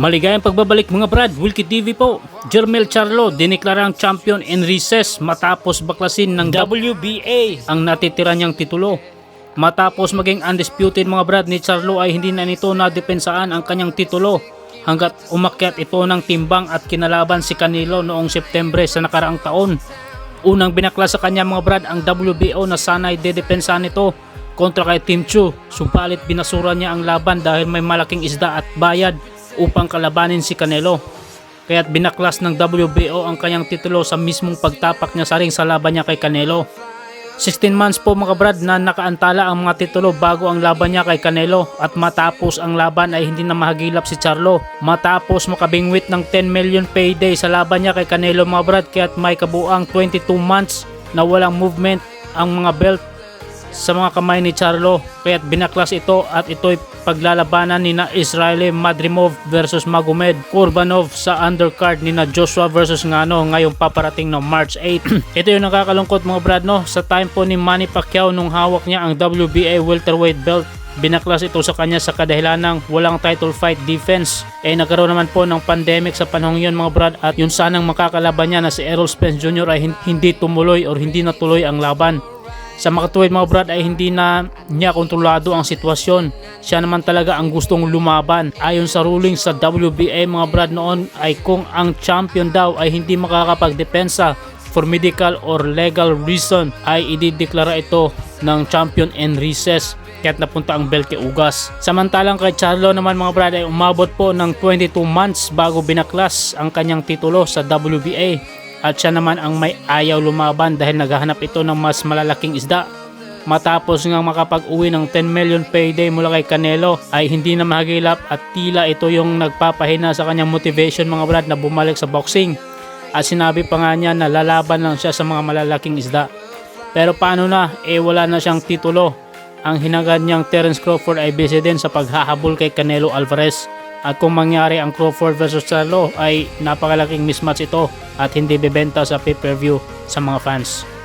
Maligayang pagbabalik mga brad, Wilkie TV po. Jermel Charlo diniklarang champion in recess matapos baklasin ng WBA ang natitira niyang titulo. Matapos maging undisputed mga brad ni Charlo ay hindi na nito nadepensaan ang kanyang titulo hanggat umakyat ito ng timbang at kinalaban si Canelo noong Setyembre sa nakaraang taon. Unang binaklas sa kanya mga brad ang WBO na sana'y dedepensahan nito kontra kay Team Chu. Subalit binasura niya ang laban dahil may malaking isda at bayad upang kalabanin si Canelo. Kaya't binaklas ng WBO ang kanyang titulo sa mismong pagtapak niya sa ring sa laban niya kay Canelo. 16 months po mga brad na nakaantala ang mga titulo bago ang laban niya kay Canelo at matapos ang laban ay hindi na mahagilap si Charlo. Matapos makabingwit ng 10 million payday sa laban niya kay Canelo mga brad kaya't may kabuang 22 months na walang movement ang mga belt sa mga kamay ni Charlo kaya't binaklas ito at ito'y paglalabanan ni na Israeli Madrimov versus Magomed Kurbanov sa undercard ni na Joshua versus Ngano ngayong paparating no March 8 ito yung nakakalungkot mga brad no sa time po ni Manny Pacquiao nung hawak niya ang WBA welterweight belt binaklas ito sa kanya sa kadahilan ng walang title fight defense. Eh nagkaroon naman po ng pandemic sa panahong yun mga brad at yun sanang makakalaban niya na si Errol Spence Jr. ay hin- hindi tumuloy or hindi natuloy ang laban. Sa makatuwid mga brad ay hindi na niya kontrolado ang sitwasyon. Siya naman talaga ang gustong lumaban. Ayon sa ruling sa WBA mga brad noon ay kung ang champion daw ay hindi makakapagdepensa for medical or legal reason ay idideklara ito ng champion in recess kaya't napunta ang belt kay Ugas. Samantalang kay Charlo naman mga brad ay umabot po ng 22 months bago binaklas ang kanyang titulo sa WBA at siya naman ang may ayaw lumaban dahil naghahanap ito ng mas malalaking isda. Matapos nga makapag-uwi ng 10 million payday mula kay Canelo ay hindi na mahagilap at tila ito yung nagpapahina sa kanyang motivation mga brad na bumalik sa boxing. At sinabi pa nga niya na lalaban lang siya sa mga malalaking isda. Pero paano na, eh wala na siyang titulo. Ang hinagad niyang Terence Crawford ay busy din sa paghahabol kay Canelo Alvarez. At kung mangyari ang Crawford versus Charlo ay napakalaking mismatch ito at hindi bebenta sa pay-per-view sa mga fans.